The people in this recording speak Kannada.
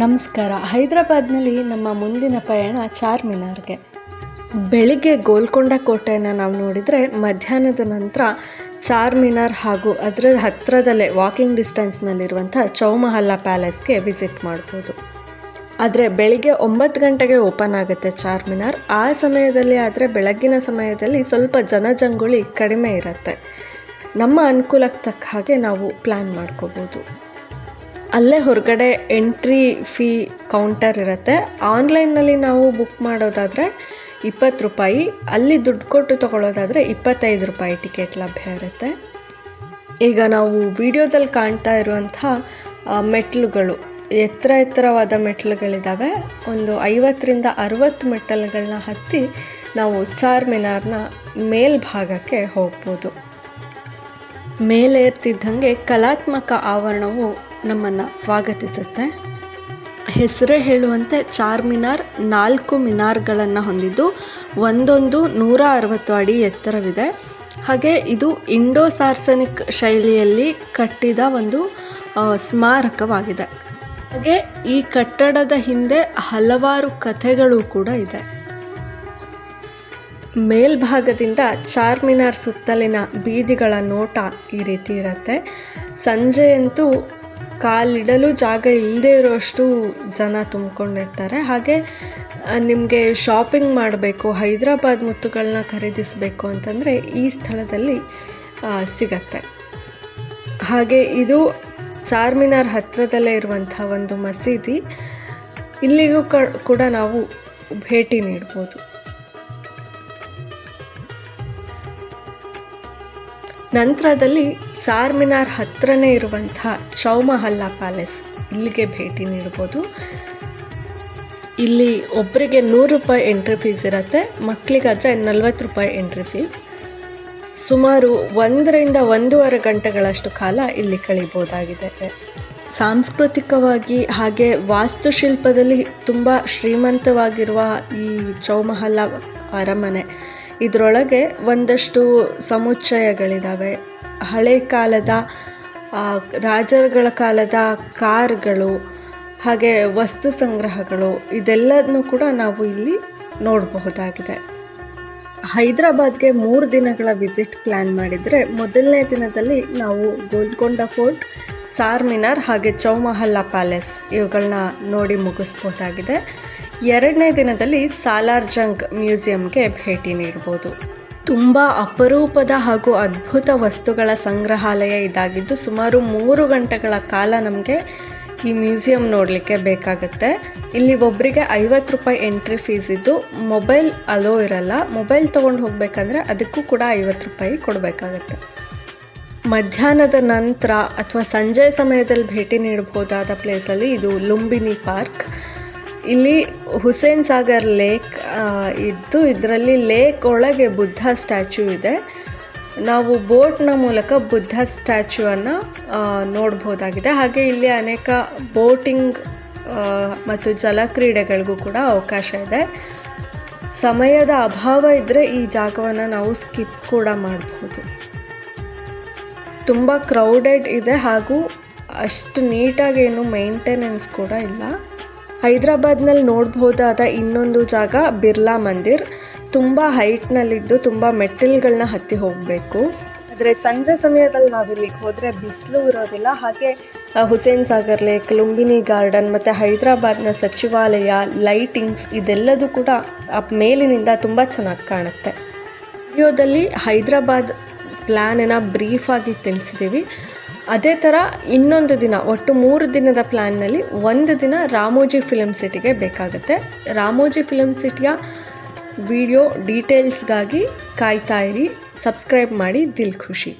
ನಮಸ್ಕಾರ. ಹೈದರಾಬಾದ್ನಲ್ಲಿ ನಮ್ಮ ಮುಂದಿನ ಪಯಣ ಚಾರ್ಮಿನಾರ್ಗೆ. ಬೆಳಿಗ್ಗೆ ಗೋಲ್ಕೊಂಡ ಕೋಟೆಯನ್ನು ನಾವು ನೋಡಿದರೆ ಮಧ್ಯಾಹ್ನದ ನಂತರ ಚಾರ್ಮಿನಾರ್ ಹಾಗೂ ಅದರ ಹತ್ತಿರದಲ್ಲೇ ವಾಕಿಂಗ್ ಡಿಸ್ಟೆನ್ಸ್ನಲ್ಲಿರುವಂಥ ಚೌಮಹಲ್ಲ ಪ್ಯಾಲೇಸ್ಗೆ ವಿಸಿಟ್ ಮಾಡ್ಬೋದು. ಆದರೆ ಬೆಳಿಗ್ಗೆ ಒಂಬತ್ತು ಗಂಟೆಗೆ ಓಪನ್ ಆಗುತ್ತೆ ಚಾರ್ಮಿನಾರ್. ಆ ಸಮಯದಲ್ಲಿ ಆದರೆ ಬೆಳಗ್ಗಿನ ಸಮಯದಲ್ಲಿ ಸ್ವಲ್ಪ ಜನಜಂಗುಳಿ ಕಡಿಮೆ ಇರುತ್ತೆ. ನಮ್ಮ ಅನುಕೂಲಕ್ಕೆ ತಕ್ಕ ಹಾಗೆ ನಾವು ಪ್ಲ್ಯಾನ್ ಮಾಡ್ಕೋಬೋದು. ಅಲ್ಲೇ ಹೊರಗಡೆ ಎಂಟ್ರಿ ಫೀ ಕೌಂಟರ್ ಇರುತ್ತೆ. ಆನ್ಲೈನ್ನಲ್ಲಿ ನಾವು ಬುಕ್ ಮಾಡೋದಾದರೆ ಇಪ್ಪತ್ತು ರೂಪಾಯಿ. ಅಲ್ಲಿ ದುಡ್ಡು ಕೊಟ್ಟು ತೊಗೊಳೋದಾದರೆ ಇಪ್ಪತ್ತೈದು ರೂಪಾಯಿ ಟಿಕೆಟ್ ಲಭ್ಯ ಇರುತ್ತೆ. ಈಗ ನಾವು ವಿಡಿಯೋದಲ್ಲಿ ಕಾಣ್ತಾ ಇರುವಂಥ ಮೆಟ್ಲುಗಳು, ಎತ್ತರ ಎತ್ತರವಾದ ಮೆಟ್ಲುಗಳಿದ್ದಾವೆ ಒಂದು ಐವತ್ತರಿಂದ ಅರುವತ್ತು ಮೆಟ್ಟಲುಗಳನ್ನ ಹತ್ತಿ ನಾವು ಚಾರ್ ಮಿನಾರ್ನ ಮೇಲ್ಭಾಗಕ್ಕೆ ಹೋಗ್ಬೋದು. ಮೇಲೇರ್ತಿದ್ದಂಗೆ ಕಲಾತ್ಮಕ ಆವರಣವು ನಮ್ಮನ್ನು ಸ್ವಾಗತಿಸುತ್ತೆ. ಹೆಸರೇ ಹೇಳುವಂತೆ ಚಾರ್ ಮಿನಾರ್ ನಾಲ್ಕು ಮಿನಾರ್ಗಳನ್ನು ಹೊಂದಿದ್ದು ಒಂದೊಂದು ನೂರ ಅರವತ್ತು ಅಡಿ ಎತ್ತರವಿದೆ. ಹಾಗೆ ಇದು ಇಂಡೋ ಸಾರ್ಸನಿಕ್ ಶೈಲಿಯಲ್ಲಿ ಕಟ್ಟಿದ ಒಂದು ಸ್ಮಾರಕವಾಗಿದೆ. ಹಾಗೆ ಈ ಕಟ್ಟಡದ ಹಿಂದೆ ಹಲವಾರು ಕಥೆಗಳು ಕೂಡ ಇದೆ. ಮೇಲ್ಭಾಗದಿಂದ ಚಾರ್ಮಿನಾರ್ ಸುತ್ತಲಿನ ಬೀದಿಗಳ ನೋಟ ಈ ರೀತಿ ಇರುತ್ತೆ. ಸಂಜೆಯಂತೂ ಕಾಲಿಡಲು ಜಾಗ ಇಲ್ಲದೆ ಇರೋಷ್ಟು ಜನ ತುಂಬಿಕೊಂಡಿರ್ತಾರೆ. ಹಾಗೆ ನಿಮಗೆ ಶಾಪಿಂಗ್ ಮಾಡಬೇಕು, ಹೈದರಾಬಾದ್ ಮುತ್ತುಗಳನ್ನ ಖರೀದಿಸಬೇಕು ಅಂತಂದರೆ ಈ ಸ್ಥಳದಲ್ಲಿ ಸಿಗತ್ತೆ. ಹಾಗೆ ಇದು ಚಾರ್ಮಿನಾರ್ ಹತ್ತಿರದಲ್ಲೇ ಇರುವಂಥ ಒಂದು ಮಸೀದಿ. ಇಲ್ಲಿಗೂ ಕೂಡ ನಾವು ಭೇಟಿ ನೀಡ್ಬೋದು. ನಂತರದಲ್ಲಿ ಚಾರ್ಮಿನಾರ್ ಹತ್ತಿರನೇ ಇರುವಂಥ ಚೌಮಹಲ್ಲ ಪ್ಯಾಲೇಸ್ ಇಲ್ಲಿಗೆ ಭೇಟಿ ನೀಡ್ಬೋದು. ಇಲ್ಲಿ ಒಬ್ಬರಿಗೆ ನೂರು ರೂಪಾಯಿ ಎಂಟ್ರಿ ಫೀಸ್ ಇರುತ್ತೆ ಮಕ್ಕಳಿಗಾದರೆ ನಲ್ವತ್ತು ರೂಪಾಯಿ ಎಂಟ್ರಿ ಫೀಸ್. ಸುಮಾರು ಒಂದರಿಂದ ಒಂದೂವರೆ ಗಂಟೆಗಳಷ್ಟು ಕಾಲ ಇಲ್ಲಿ ಕಳಿಬೋದಾಗಿದೆ. ಸಾಂಸ್ಕೃತಿಕವಾಗಿ ಹಾಗೆ ವಾಸ್ತುಶಿಲ್ಪದಲ್ಲಿ ತುಂಬ ಶ್ರೀಮಂತವಾಗಿರುವ ಈ ಚೌಮಹಲ ಅರಮನೆ, ಇದರೊಳಗೆ ಒಂದಷ್ಟು ಸಮುಚ್ಚಯಗಳಿದ್ದಾವೆ ಹಳೆ ಕಾಲದ ರಾಜರುಗಳ ಕಾಲದ ಕಾರ್ಗಳು, ಹಾಗೆ ವಸ್ತು ಸಂಗ್ರಹಗಳು ಇದೆಲ್ಲದನ್ನು ಕೂಡ ನಾವು ಇಲ್ಲಿ ನೋಡಬಹುದಾಗಿದೆ. ಹೈದರಾಬಾದ್ಗೆ ಮೂರು ದಿನಗಳ ವಿಸಿಟ್ ಪ್ಲ್ಯಾನ್ ಮಾಡಿದರೆ, ಮೊದಲನೇ ದಿನದಲ್ಲಿ ನಾವು ಗೋಲ್ಕೊಂಡ ಫೋರ್ಟ್ ಚಾರ್ಮಿನಾರ್ ಹಾಗೆ ಚೌಮಹಲ್ಲಾ ಪ್ಯಾಲೇಸ್ ಇವುಗಳನ್ನ ನೋಡಿ ಮುಗಿಸ್ಬೋದಾಗಿದೆ. ಎರಡನೇ ದಿನದಲ್ಲಿ ಸಾಲಾರ್ ಜಂಗ್ ಮ್ಯೂಸಿಯಂಗೆ ಭೇಟಿ ನೀಡ್ಬೋದು. ತುಂಬ ಅಪರೂಪದ ಹಾಗೂ ಅದ್ಭುತ ವಸ್ತುಗಳ ಸಂಗ್ರಹಾಲಯ ಇದಾಗಿದ್ದು ಸುಮಾರು ಮೂರು ಗಂಟೆಗಳ ಕಾಲ ನಮಗೆ ಈ ಮ್ಯೂಸಿಯಂ ನೋಡಲಿಕ್ಕೆ ಬೇಕಾಗುತ್ತೆ. ಇಲ್ಲಿ ಒಬ್ಬರಿಗೆ ಐವತ್ತು ರೂಪಾಯಿ ಎಂಟ್ರಿ ಫೀಸ್ ಇದ್ದು ಮೊಬೈಲ್ ಅಲೋ ಇರಲ್ಲ. ಮೊಬೈಲ್ ತೊಗೊಂಡು ಹೋಗಬೇಕಂದ್ರೆ ಅದಕ್ಕೂ ಕೂಡ ಐವತ್ತು ರೂಪಾಯಿ ಕೊಡಬೇಕಾಗತ್ತೆ. ಮಧ್ಯಾಹ್ನದ ನಂತರ ಅಥವಾ ಸಂಜೆ ಸಮಯದಲ್ಲಿ ಭೇಟಿ ನೀಡಬಹುದಾದ ಪ್ಲೇಸಲ್ಲಿ ಇದು ಲುಂಬಿನಿ ಪಾರ್ಕ್. ಇಲ್ಲಿ ಹುಸೇನ್ ಸಾಗರ್ ಲೇಕ್ ಇದ್ದು ಇದರಲ್ಲಿ ಲೇಕ್ ಒಳಗೆ ಬುದ್ಧ ಸ್ಟ್ಯಾಚ್ಯೂ ಇದೆ. ನಾವು ಬೋಟ್ನ ಮೂಲಕ ಬುದ್ಧ ಸ್ಟ್ಯಾಚ್ಯೂವನ್ನು ನೋಡ್ಬೋದಾಗಿದೆ ಹಾಗೆ ಇಲ್ಲಿ ಅನೇಕ ಬೋಟಿಂಗ್ ಮತ್ತು ಮತ್ತು ಜಲಕ್ರೀಡೆಗಳಿಗೂ ಕೂಡ ಅವಕಾಶ ಇದೆ. ಸಮಯದ ಅಭಾವ ಇದ್ದರೆ ಈ ಜಾಗವನ್ನು ನಾವು ಸ್ಕಿಪ್ ಕೂಡ ಮಾಡಬಹುದು. ತುಂಬ ಕ್ರೌಡೆಡ್ ಇದೆ ಹಾಗೂ ಅಷ್ಟು ನೀಟಾಗಿ ಏನು ಮೇಂಟೆನೆನ್ಸ್ ಕೂಡ ಇಲ್ಲ. ಹೈದರಾಬಾದ್ನಲ್ಲಿ ನೋಡ್ಬೋದಾದ ಇನ್ನೊಂದು ಜಾಗ ಬಿರ್ಲಾ ಮಂದಿರ್. ತುಂಬ ಹೈಟ್ನಲ್ಲಿದ್ದು ತುಂಬ ಮೆಟ್ಟಿಲುಗಳನ್ನ ಹತ್ತಿ ಹೋಗಬೇಕು. ಆದರೆ ಸಂಜೆ ಸಮಯದಲ್ಲಿ ನಾವಿಲ್ಲಿಗೆ ಹೋದರೆ ಬಿಸಿಲು ಇರೋದಿಲ್ಲ. ಹಾಗೆ ಹುಸೇನ್ ಸಾಗರ್ ಲೇಕ್, ಲುಂಬಿನಿ ಗಾರ್ಡನ್ ಮತ್ತು ಹೈದರಾಬಾದ್ನ ಸಚಿವಾಲಯ ಲೈಟಿಂಗ್ಸ್ ಇದೆಲ್ಲದೂ ಕೂಡ ಮೇಲಿನಿಂದ ತುಂಬ ಚೆನ್ನಾಗಿ ಕಾಣುತ್ತೆ. ವಿಡಿಯೋದಲ್ಲಿ ಹೈದರಾಬಾದ್ ಪ್ಲ್ಯಾನನ್ನು ಬ್ರೀಫಾಗಿ ತಿಳಿಸಿದ್ದೀವಿ. ಅದೇ ಥರ ಇನ್ನೊಂದು ದಿನ, ಒಟ್ಟು ಮೂರು ದಿನದ ಪ್ಲ್ಯಾನ್ನಲ್ಲಿ ಒಂದು ದಿನ ರಾಮೋಜಿ ಫಿಲಮ್ ಸಿಟಿಗೆ ಬೇಕಾಗುತ್ತೆ. ರಾಮೋಜಿ ಫಿಲಮ್ ಸಿಟಿಯ ವಿಡಿಯೋ ಡೀಟೇಲ್ಸ್ಗಾಗಿ ಕಾಯ್ತಾ ಇರಿ, ಸಬ್ಸ್ಕ್ರೈಬ್ ಮಾಡಿ ದಿಲ್ ಖುಷಿ.